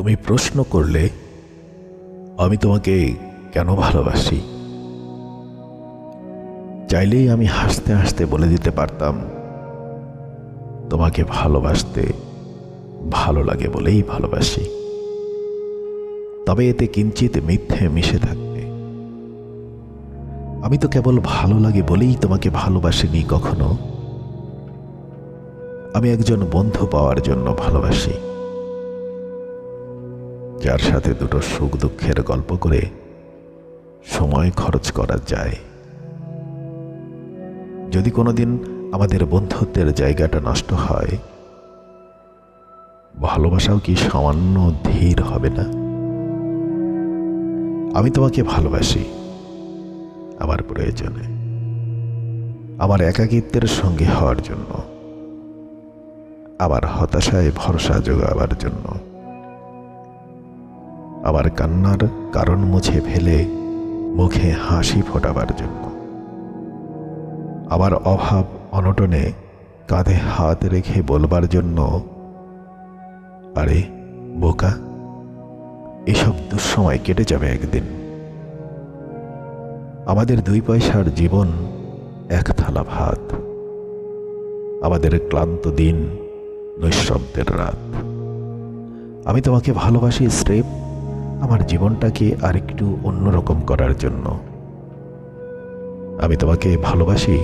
তুমি প্রশ্ন করলে, আমি তোমাকে কেন ভালোবাসি? চাইলেই আমি হাসতে হাসতে বলে দিতে পারতাম, তোমাকে ভালোবাসতে ভালো লাগে বলেই ভালোবাসি। তবে এতে কিঞ্চিত মিথ্যে মিশে থাকবে। আমি তো কেবল ভালো লাগে বলেই তোমাকে ভালোবাসিনি কখনো। আমি একজন বন্ধু পাওয়ার জন্য ভালোবাসি। যার সাথে দুটো সুখ দুঃখের গল্প করে সময় খরচ করা যায়। যদি কোনোদিন আমাদের বন্ধুত্বের জায়গাটা নষ্ট হয়, ভালোবাসাও কি সামান্য ধীর হবে না? আমি তোমাকে ভালোবাসি, আমার প্রয়োজনে, আমার একাকিত্বের সঙ্গে হওয়ার জন্য আবার হতাশায় ভরসা যোগাবার জন্য। আবার কান্নার কারণ মুছে ফেলে মুখে হাসি ফোটাবার জন্য আবার অভাব অনটনে কাঁধে হাত রেখে বলবার জন্য, আরে, বোকা, এসব দুঃসময় কেটে যাবে একদিন। আমাদের দুই পয়সার জীবন এক থালা ভাত। আমাদের ক্লান্ত দিন নৈশব্দের রাত। আমি তোমাকে ভালোবাসি স্রেফ আমার জীবনটাকে আরেকটু অন্যরকম করার জন্য। আমি তোমাকে ভালোবাসি।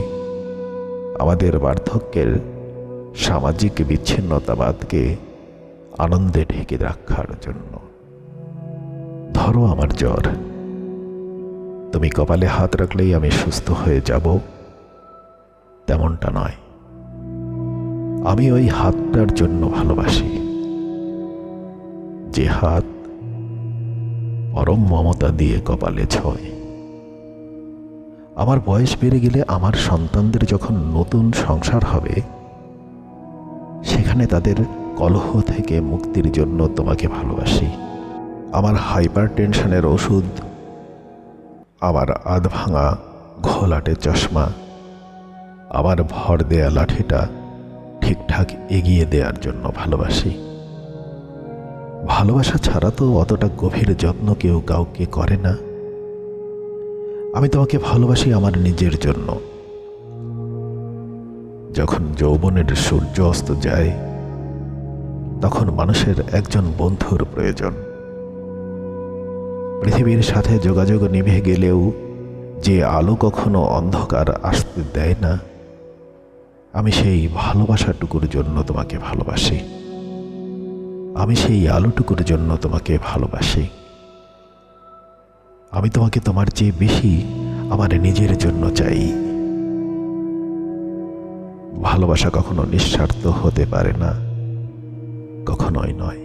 আমাদের বার্ধক্যের সামাজিক বিচ্ছিন্নতাবাদকে আনন্দে ঢেকে রাখার জন্য। ধরো আমার জ্বর। তুমি কপালে হাত রাখলেই আমি সুস্থ হয়ে যাব। তেমনটা নয়। আমি ওই হাতটার জন্য ভালোবাসি। যে হাত পরম মমতা দিয়ে কপালে ছয়। আমার বয়স বেড়ে গেলে আমার সন্তানদের যখন নতুন সংসার হবে, সেখানে তাদের কলহ থেকে মুক্তির জন্য তোমাকে ভালোবাসি। আমার হাইপার টেনশনের ওষুধ, আমার আধ ভাঙা ঘোলাটে চশমা, আমার ভর দেয়া লাঠিটা ঠিকঠাক এগিয়ে দেওয়ার জন্য ভালোবাসি। ভালোবাসা ছাড়া তো অতটা গভীর যত্ন কেউ কাউকে করে না। আমি তোমাকে ভালোবাসি আমার নিজের জন্য। যখন যৌবনের সূর্য অস্ত যায়, তখন মানুষের একজন বন্ধুর প্রয়োজন। পৃথিবীর সাথে যোগাযোগ নিভে গেলেও যে আলো কখনো অন্ধকার আসতে দেয় না, আমি সেই ভালোবাসাটুকুর জন্য তোমাকে ভালোবাসি। আমি সেই আলোটুকুর জন্য তোমাকে ভালোবাসি। আমি তোমাকে তোমার চেয়ে বেশি আমার নিজের জন্য চাই। ভালোবাসা কখনো নিঃস্বার্থ হতে পারে না, কখনোই নয়।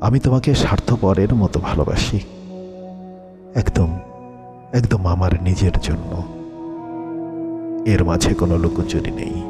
আমি তোমাকে স্বার্থপরের মতো ভালোবাসি, একদম একদম আমার নিজের জন্য। এর মাঝে কোনো লুকোচুরি নেই।